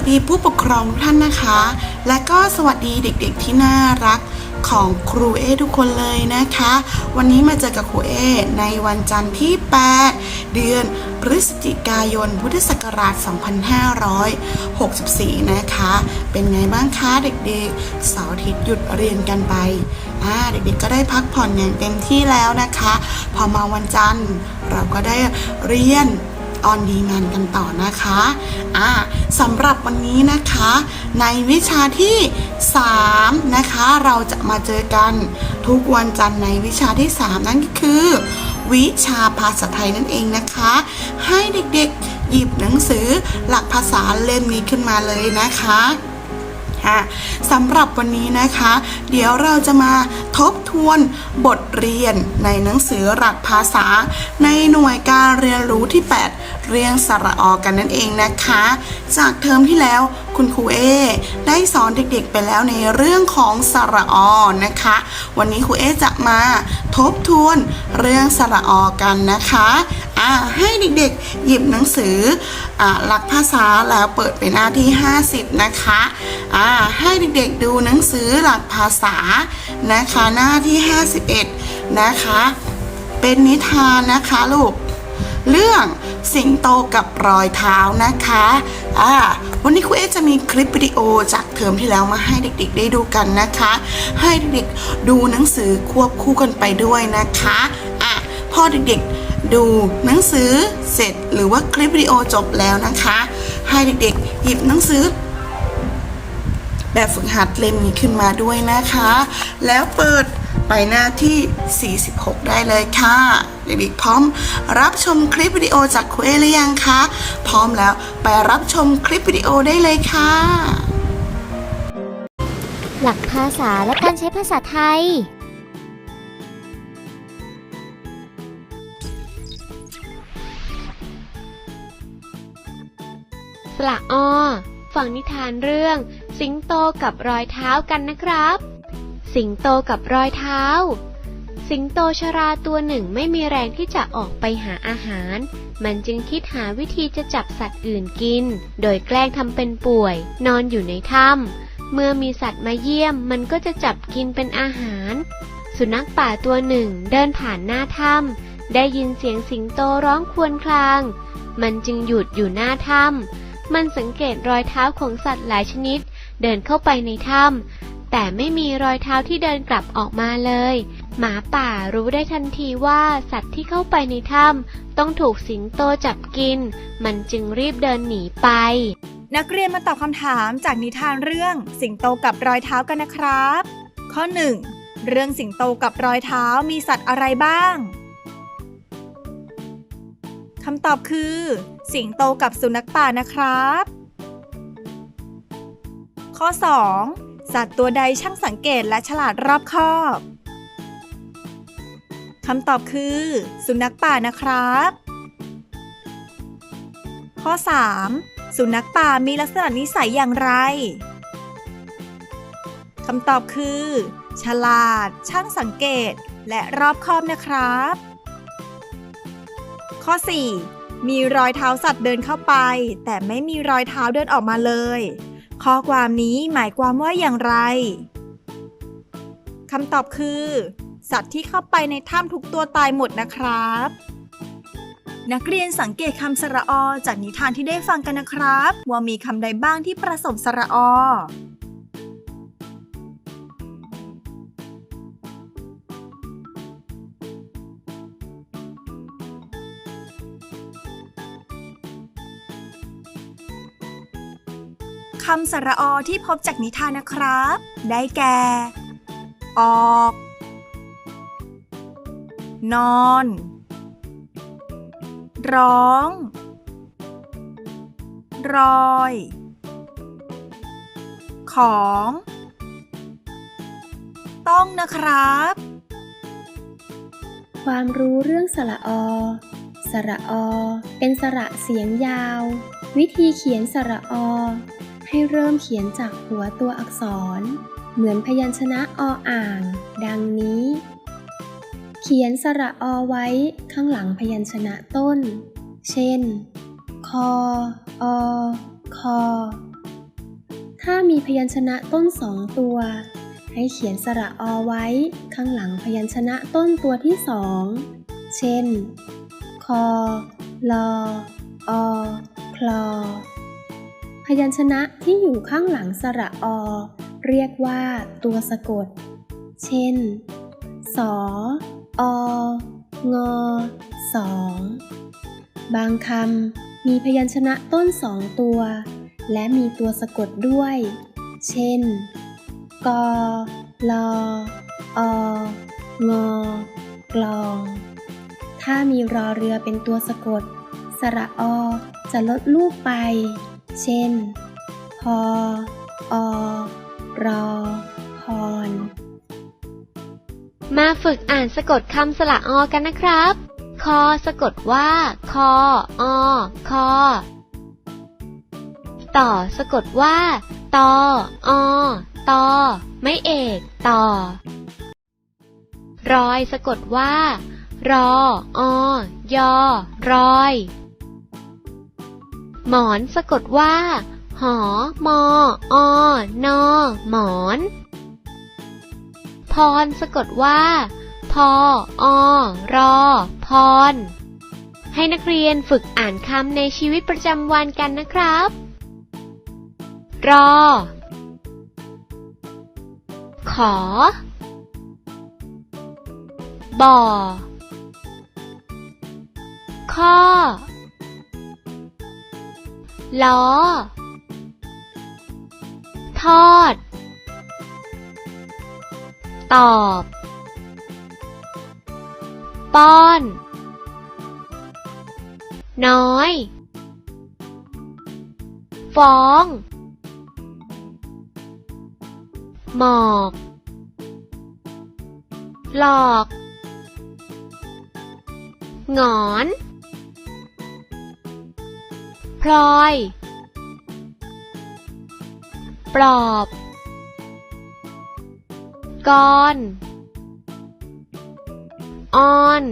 สดีผู้ปกครองทุกท่านนะคะ และก็สวัสดีเด็กๆที่น่ารักของครูเอทุกคนเลยนะคะ วันนี้มาเจอกับครูเอในวันจันทร์ที่ 8 เดือนพฤศจิกายน พุทธศักราช 2564 นะคะ เป็นไงบ้างคะเด็กๆ เสาร์อาทิตย์หยุดเรียนกันไปอ่าเด็กๆก็ได้พักผ่อนอย่างเต็มที่แล้วนะคะ พอมาวันจันทร์เราก็ได้เรียน ออนดีงานกันต่อนะคะอ่าสำหรับวันนี้นะคะ ในวิชาที่ 3 นะคะ เราจะมาเจอกันทุกวันจันทร์ในวิชาที่ 3 นั่นก็คือ วิชาภาษาไทยนั่นเองนะคะ ให้เด็กๆหยิบหนังสือหลักภาษาเล่มนี้ขึ้นมาเลยนะคะ สำหรับวันนี้นะคะ เดี๋ยวเราจะมาทบทวนบทเรียนในหนังสือหลักภาษา ในหน่วยการเรียนรู้ที่ 8 เรียงสระออกันนั่นเองนะคะ จากเทอมที่แล้วคุณครูเอได้สอนเด็กๆไปแล้วในเรื่องของสระออนะคะ วันนี้ครูเอจะมาทบทวนเรื่องสระออกันนะคะอ่าให้เด็กๆหยิบหนังสืออ่าหลักภาษาแล้วเปิดไปหน้าที่ 50 นะคะอ่าให้เด็กๆดูหนังสือหลักภาษานะคะหน้าที่ 51 นะคะ เป็นนิทานนะคะลูก เรื่องสิงโตกับรอยเท้านะคะอ่าวันนี้ครูเอจะมีคลิปวิดีโอจากเทอมที่แล้วมาให้เด็กๆ ได้ดูกันนะคะ ให้เด็กๆดูหนังสือควบคู่กันไปด้วยนะคะอะพอเด็กๆดูหนังสือเสร็จหรือว่าคลิปวิดีโอจบแล้วนะคะ ให้เด็กๆ หยิบหนังสือแบบฝึกหัดเล่มนี้ขึ้นมาด้วยนะคะ แล้วเปิด ไปหน้าที่ 46 ได้เลยค่ะ เด็กๆพร้อมรับชมคลิปวิดีโอจากครูเอหรือยังคะ พร้อมแล้วไปรับชมคลิปวิดีโอได้เลยค่ะ หลักภาษาและการใช้ภาษาไทยสละออฟังนิทานเรื่อง สิงโตกับรอยเท้ากันนะครับ สิงโตกับรอยเท้า สิงโตชราตัวหนึ่งไม่มีแรงที่จะออกไปหาอาหาร มันจึงคิดหาวิธีจะจับสัตว์อื่นกิน โดยแกล้งทำเป็นป่วย นอนอยู่ในถ้ำเมื่อมีสัตว์มาเยี่ยม มันก็จะจับกินเป็นอาหาร สุนัขป่าตัวหนึ่งเดินผ่านหน้าถ้ำได้ยินเสียงสิงโตร้องครวญคราง มันจึงหยุดอยู่หน้าถ้ำมันสังเกตรอยเท้าของสัตว์หลายชนิด เดินเข้าไปในถ้ำ แต่ไม่มีรอยเท้าที่เดินกลับออกมาเลย หมาป่ารู้ได้ทันทีว่าสัตว์ที่เข้าไปในถ้ำต้องถูกสิงโตจับกิน มันจึงรีบเดินหนีไป นักเรียนมาตอบคำถามจากนิทานเรื่องสิงโตกับรอยเท้ากันนะครับ ข้อ 1. เรื่องสิงโตกับรอยเท้ามีสัตว์อะไรบ้างคำตอบคือ สิงโตกับสุนัขป่านะครับ ข้อ 2. สัตว์ตัวใดช่างสังเกตและฉลาดรอบคอบคำตอบคือ สุนัขป่านะครับ ข้อ 3. สุนัขป่ามีลักษณะนิสัยอย่างไรคำตอบคือ ฉลาด ช่างสังเกต และรอบคอบนะครับ ข้อ 4. มีรอยเท้าสัตว์เดินเข้าไป แต่ไม่มีรอยเท้าเดินออกมาเลย ข้อความนี้หมายความว่าอย่างไรคำตอบคือ สัตว์ที่เข้าไปในถ้ำทุกตัวตายหมดนะครับ นักเรียนสังเกตคำสระอจากนิทานที่ได้ฟังกันนะครับ ว่ามีคำใดบ้างที่ประสมสระอำสระอที่พบจากนิทานนะครับ ได้แก่ ออก นอน ร้อง รอย ของ ต้องนะครับ ความรู้เรื่องสระอสระอ เป็นสระเสียงยาว วิธีเขียนสระอ ให้เริ่มเขียนจากหัวตัวอักษร เหมือนพยัญชนะออ่าง ดังนี้ เขียนสระอไว้ข้างหลังพยัญชนะต้น เช่น คออคอ ถ้ามีพยัญชนะต้นสองตัว ให้เขียนสระอไว้ข้างหลังพยัญชนะต้นตัวที่สอง เช่น คอ ลออคลอ ยัญชนะที่อยู่ข้างหลังสระอ เรียกว่าตัวสะกด เช่น สอ อ งอสอง บางคำมีพยัญชนะต้นสองตัว และมีตัวสะกดด้วย เช่น กอลอ อ งอกลอง ถ้ามีรอเรือเป็นตัวสะกด สระอจะลดลูกไป เช่น พอ อ รอ พร มาฝึกอ่านสะกดคำสระอกันนะครับ คอสะกดว่า คอ อ คอ ต่อสะกดว่า ตอ อ ตอ ไม่เอก ต่อ รอยสะกดว่า รอ อ ยอ รอย หมอนสะกดว่า หอ มอ อนอ หมอน พรสะกดว่า พอ อ รอ พร ให้นักเรียนฝึกอ่านคำในชีวิตประจำวันกันนะครับ รอ ขอ บ่อข้อ ล้อ ทอด ตอบ ป้อน น้อย ฟ้อง หมอกหลอก งอน พลอย ปลอบกอนออน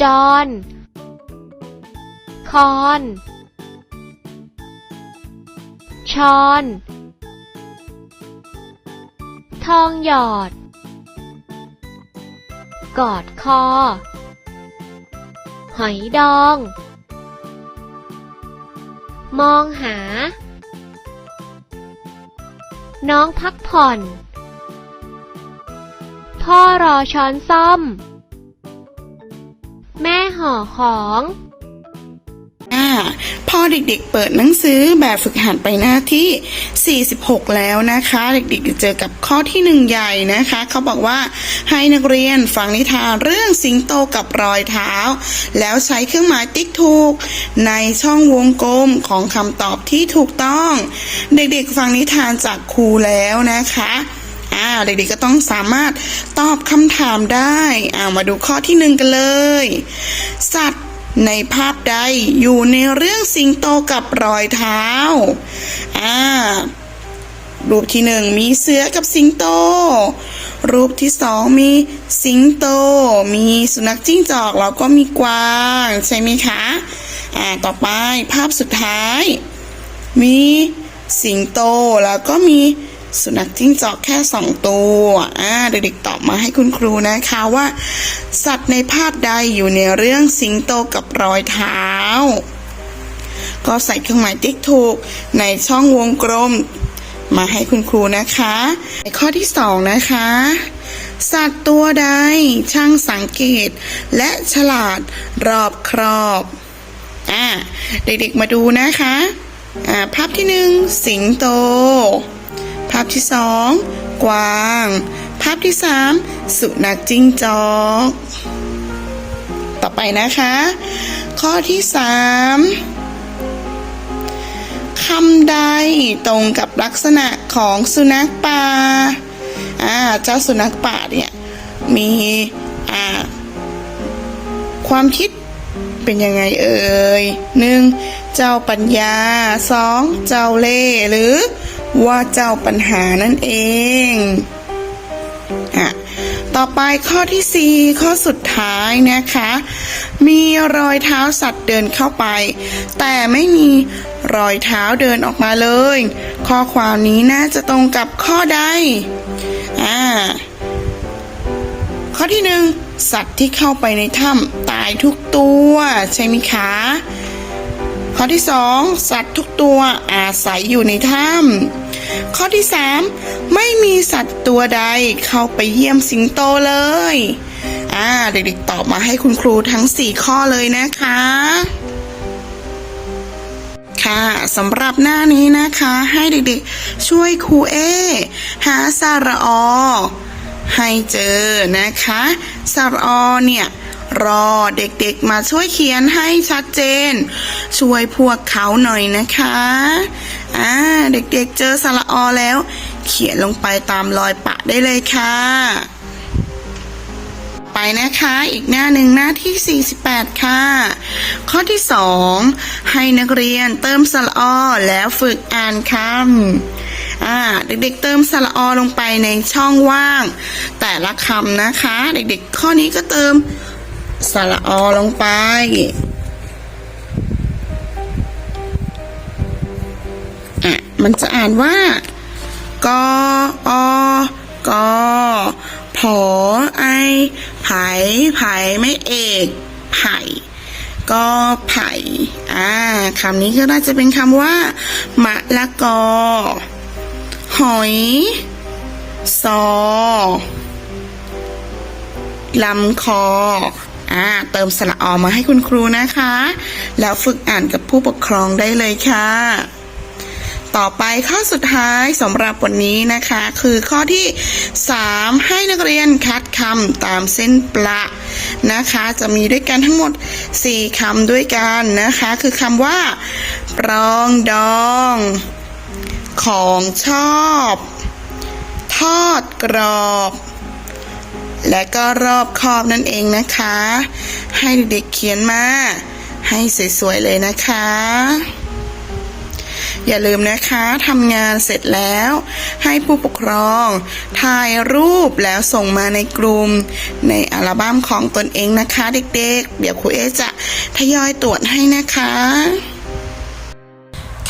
จอน คอน ชอน ทองหยอด กอดคอ หอยดอง มองหา น้องพักผ่อน พ่อรอช้อนซ่อม แม่ห่อของ พอเด็กๆเปิดหนังสือแบบฝึกหัดไปหน้าที่ 46 แล้วนะคะ เด็กๆจะเจอกับข้อที่หนึ่งใหญ่นะคะ เขาบอกว่าให้นักเรียนฟังนิทานเรื่องสิงโตกับรอยเท้า แล้วใช้เครื่องหมายติ๊กถูก ในช่องวงกลมของคำตอบที่ถูกต้อง เด็กๆฟังนิทานจากครูแล้วนะคะอ่าเด็กๆก็ต้องสามารถตอบคำถามได้อ่ามาดูข้อที่หนึ่งกันเลย สัตว์ ในภาพใดอยู่ในเรื่องสิงโตกับรอยเท้า อ่า รูปที่หนึ่งมีเสือกับสิงโต รูปที่สองมีสิงโต มีสุนัขจิ้งจอกแล้วก็มีกวาง ใช่ไหมคะ อ่า ต่อไปภาพสุดท้าย มีสิงโตแล้วก็มี สุนัขจิ้งจอกแค่สองตัวอ่าเด็กๆตอบมาให้คุณครูนะคะว่า สัตว์ในภาพใดอยู่ในเรื่องสิงโตกับรอยเท้า ก็ใส่เครื่องหมายติ๊กถูกในช่องวงกลมมาให้คุณครูนะคะในข้อที่สองนะคะ สัตว์ตัวใดช่างสังเกต และฉลาดรอบครอบอ่าเด็กๆมาดูนะคะอ่าภาพที่หนึ่งสิงโต ภาพที่สองกวาง ภาพที่สามสุนัขจิ้งจอก ต่อไปนะคะ ข้อที่สามคำใดตรงกับลักษณะของสุนัขป่าอ่าเจ้าสุนัขป่าเนี่ยมีอ่าความคิดเป็นยังไงเอ่ยหนึ่งเจ้าปัญญาสองเจ้าเล่ห์หรือ ว่าเจ้าปัญหานั่นเองอะต่อไปข้อที่ 4 ข้อสุดท้ายนะคะ มีรอยเท้าสัตว์เดินเข้าไป แต่ไม่มีรอยเท้าเดินออกมาเลย ข้อความนี้น่าจะตรงกับข้อใดอ่าข้อที่หนึ่งสัตว์ที่เข้าไปในถ้ำตายทุกตัวใช่ไหมคะข้อที่สองสัตว์ทุกตัวอาศัยอยู่ในถ้ำ ข้อที่สามไม่มีสัตว์ตัวใดเข้าไปเยี่ยมสิงโตเลย อ่า เด็กๆตอบมาให้คุณครูทั้ง 4 ข้อเลยนะคะ ค่ะสำหรับหน้านี้นะคะ ให้เด็กๆ ช่วยครูเอหาสระอให้เจอนะคะสระอเนี่ยรอเด็กๆมาช่วยเขียนให้ชัดเจน ช่วยพวกเขาหน่อยนะคะ อ่าเด็กๆเจอสระอแล้ว เขียนลงไปตามรอยปะได้เลยค่ะ ไปนะคะอีกหน้าหนึ่งหน้าที่ 48 ค่ะ ข้อที่ 2 ให้นักเรียนเติมสระอแล้วฝึกอ่านคำอ่าเด็กๆเติมสระอลงไปในช่องว่าง แต่ละคำนะคะ เด็กๆ ข้อนี้ก็เติมสระอลงไป มันจะอ่านว่ากออกอผอไอไผ่ไผ่ไม่เอกไผ่ก็ไผ่อ่าคำนี้ก็น่าจะเป็นคำว่ามะละกอ หอยซอลำคออ่าเติมสระอมาให้คุณครูนะคะ แล้วฝึกอ่านกับผู้ปกครองได้เลยค่ะ ต่อไปข้อสุดท้ายสำหรับวันนี้นะคะ คือข้อที่ 3 ให้นักเรียนคัดคำตามเส้นประนะคะ จะมีด้วยกันทั้งหมด 4คำด้วยกันนะคะ คือคำว่า ปรองดอง ของชอบ ทอดกรอบและก็รอบคอบนั่นเองนะคะ ให้เด็กๆเขียนมา ให้สวยๆเลยนะคะ อย่าลืมนะคะทำงานเสร็จแล้ว ให้ผู้ปกครองถ่ายรูปแล้วส่งมาในกลุ่มในอัลบั้มของตนเองนะคะ เด็กๆ เดี๋ยวครูเอจะทยอยตรวจให้นะคะ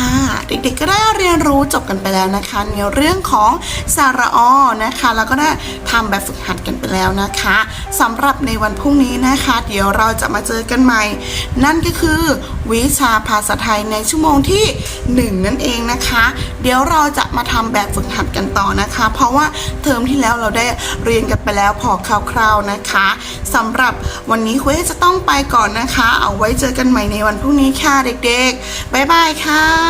ค่ะ เด็กๆก็ได้เรียนรู้จบกันไปแล้วนะคะในเรื่องของสาระออนะคะ แล้วก็ได้ทำแบบฝึกหัดกันไปแล้วนะคะสำหรับในวันพรุ่งนี้นะคะ เดี๋ยวเราจะมาเจอกันใหม่ นั่นก็คือวิชาภาษาไทยในชั่วโมงที่ 1 นั่นเองนะคะ เดี๋ยวเราจะมาทำแบบฝึกหัดกันต่อนะคะ เพราะว่าเทอมที่แล้วเราได้เรียนกันไปแล้วพอคร่าวๆนะคะสำหรับวันนี้คุยจะต้องไปก่อนนะคะ เอาไว้เจอกันใหม่ในวันพรุ่งนี้ค่ะเด็กๆบ๊ายบายค่ะ